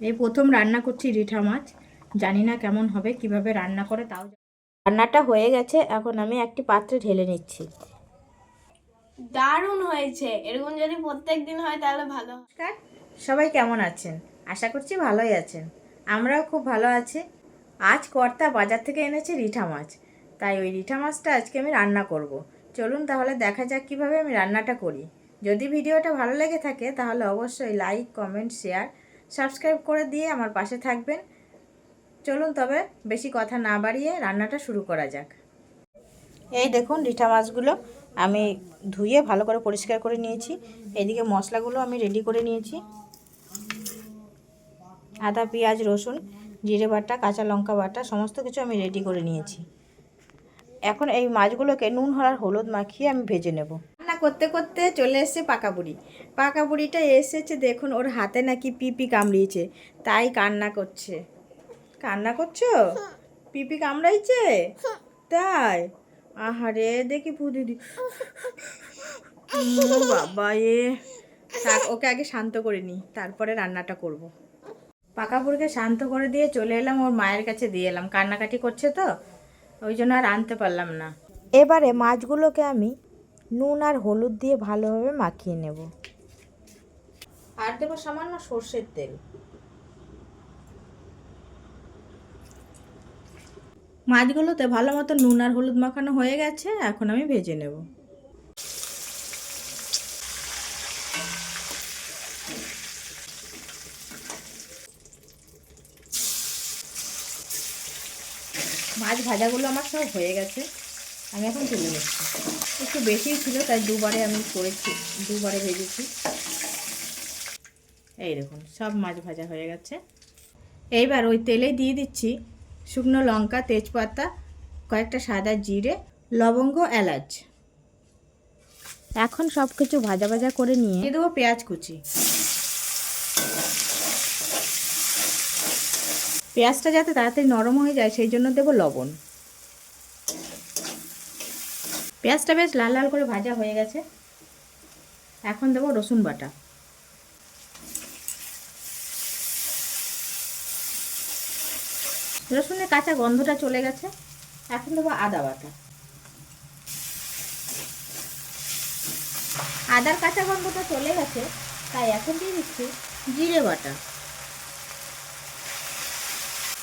এই প্রথম রান্না করছি রিঠা মাছ। জানি না কেমন হবে কীভাবে রান্না করে তাও রান্নাটা হয়ে গেছে এখন আমি একটি পাত্রে ঢেলে নিচ্ছি। দারুণ হয়েছে এরকম যদি প্রত্যেক দিন হয় তাহলে ভালো। নমস্কার সবাই কেমন আছেন? আশা করছি ভালোই আছেন। আমরাও খুব ভালো আছি। আজ কর্তা বাজার থেকে এনেছে রিঠা মাছ। তাই ওই রিঠা মাছটা আজকে আমি রান্না করব। চলুন তাহলে দেখা যাক কীভাবে আমি রান্নাটা করি। যদি ভিডিওটা ভালো লেগে থাকে তাহলে অবশ্যই লাইক কমেন্ট শেয়ার সাবস্ক্রাইব করে দিয়ে আমার পাশে থাকবেন। চলুন তবে বেশি কথা না বাড়িয়ে রান্নাটা শুরু করা যাক। এই দেখুন রিঠা মাছগুলো আমি ধুয়ে ভালো করে পরিষ্কার করে নিয়েছি। এদিকে মশলাগুলো আমি রেডি করে নিয়েছি। আদা, পেঁয়াজ, রসুন, জিরে বাটা, কাঁচা লঙ্কা বাটা, সমস্ত কিছু আমি রেডি করে নিয়েছি। এখন এই মাছগুলোকে নুন হলার হলুদ মাখিয়ে আমি ভেজে নেব। করতে করতে চলে এসেছে পাকা বুড়ি পাকা বুড়িটা এসেছে দেখুন, ওর হাতে নাকি পিপি কামড়িয়েছে, তাই কান্না করছে। কান্না করছ? পিপি কামড়াইছে? তাই? আহারে, দেখি ফুদিদি ও বাবা এ। ওকে আগে শান্ত করে নিই তারপরে রান্নাটা করব। পাকা বুড়িকে শান্ত করে দিয়ে চলে এলাম, ওর মায়ের কাছে দিয়ে এলাম। কান্নাকাটি করছে তো, ওই জন্য আর আনতে পারলাম না। এবারে মাছগুলোকে আমি নুন আর হলুদ দিয়ে ভালোভাবে মাখিয়ে নেব। আর দেবো সামান্য সর্ষের তেল। মাছগুলোতে ভালো মতো নুন আর হলুদ মাখানো হয়ে গেছে, এখন আমি ভেজে নেব। মাছ ভাজাগুলো আমার সব হয়ে গেছে। আমি এখন তুলে নিচ্ছি। একটু বেশিই ছিল, তাই দুবারে আমি করেছি, দুবারে ভেজেছি। এই দেখুন, সব মাছ ভাজা হয়ে গেছে। এইবার ওই তেলে দিয়ে দিচ্ছি শুকনো লঙ্কা, তেজপাতা, কয়েকটা সাদা জিরে, লবঙ্গ, এলাচ। এখন সব কিছু ভাজা ভাজা করে নিয়ে দিয়ে দেবো পেঁয়াজ কুচি। পেঁয়াজটা যাতে তাড়াতাড়ি নরম হয়ে যায়, সেই জন্য দেবো লবণ। পেঁয়াজটা বেশ লাল লাল করে ভাজা হয়ে গেছে। এখন দেবো রসুন বাটা। রসুনের কাঁচা গন্ধটা চলে গেছে। এখন দেবো আদা বাটা। আদার কাঁচা গন্ধটা চলে গেছে, তাই এখন দিয়ে দিচ্ছি জিরে বাটা।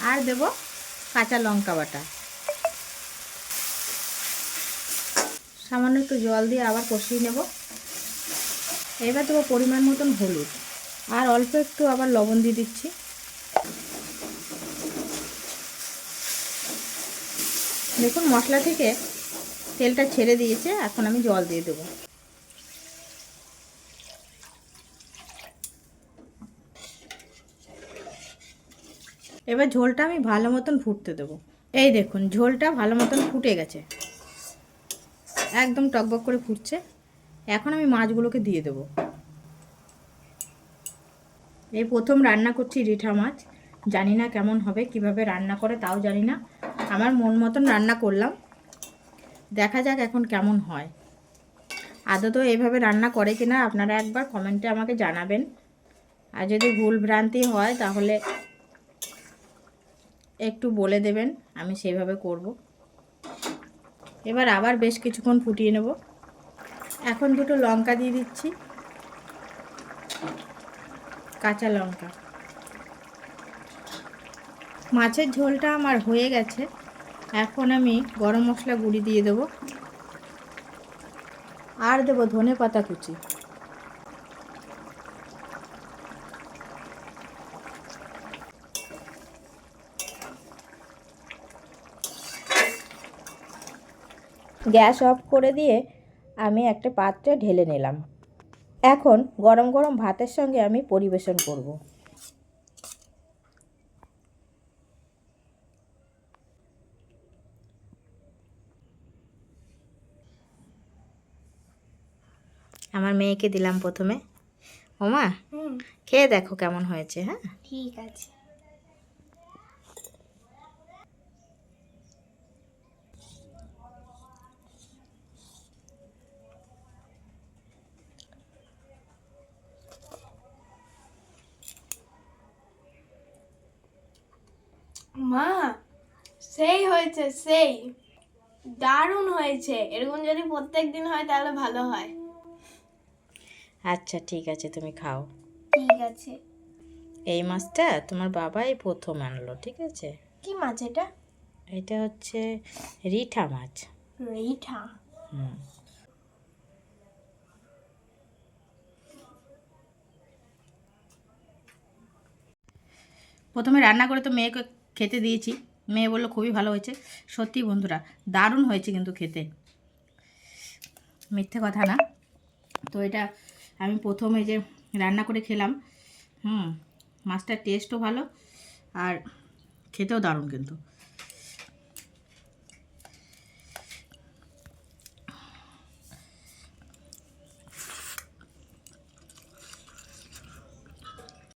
আর দেব কাঁচা লঙ্কা বাটা। সামান্য একটু জল দিয়ে আবার কষিয়ে নেব। এবার দেবো পরিমাণ মতন হলুদ। আর অল্প একটু আবার লবণ দিয়ে দিচ্ছি। দেখুন, মশলা থেকে তেলটা ছেড়ে দিয়েছে, এখন আমি জল দিয়ে দেবো। এবার ঝোলটা আমি ভালো মতন ফুটতে দেবো। এই দেখুন, ঝোলটা ভালো মতন ফুটে গেছে। একদম টকবক করে ফুটছে। এখন আমি মাছগুলোকে দিয়ে দেবো। এই প্রথম রান্না করছি রিঠা মাছ। জানি না কেমন হবে, কীভাবে রান্না করে তাও জানি না। আমার মন মতন রান্না করলাম। দেখা যাক এখন কেমন হয়। আদৌ এইভাবে রান্না করে কিনা আপনারা একবার কমেন্টে আমাকে জানাবেন। আর যদি ভুল ভ্রান্তি হয় তাহলে একটু বলে দেবেন, আমি সেইভাবে করব। এবার আবার বেশ কিছুক্ষণ ফুটিয়ে নেব। এখন দুটো লঙ্কা দিয়ে দিচ্ছি। কাঁচা লঙ্কা। মাছের ঝোলটা আমার হয়ে গেছে। এখন আমি গরম মশলা গুঁড়ি দিয়ে দেবো। আর দেবো ধনে পাতা কুচি। গ্যাস অফ করে দিয়ে আমি একটা পাত্রে ঢেলে নিলাম। এখন গরম গরম ভাতের সঙ্গে আমি পরিবেশন করব। আমার মেয়েকে দিলাম প্রথমে। ওমা খেয়ে দেখো কেমন হয়েছে হ্যাঁ? ঠিক আছে। সেই হয়েছে সেই। দারুণ হয়েছে। এরকম যদি প্রত্যেক দিন হয় তাহলে ভালো হয়। আচ্ছা ঠিক আছে তুমি খাও। ঠিক আছে। এই মাছটা তোমার বাবাই প্রথম আনলো ঠিক আছে? কি মাছ এটা? এটা হচ্ছে রিঠা মাছ। রিঠা? হুম। প্রথমে রান্না করে তো মেয়েকে খেতে দিয়েছি। মেয়ে বলল, খুবই ভালো হয়েছে। সত্যি বন্ধুরা, দারুণ হয়েছে কিন্তু খেতে। মিথ্যে কথা না। তো এটা আমি প্রথমে যে রান্না করে খেলাম, হুম, মাছটার টেস্টও ভালো আর খেতেও দারুণ কিন্তু।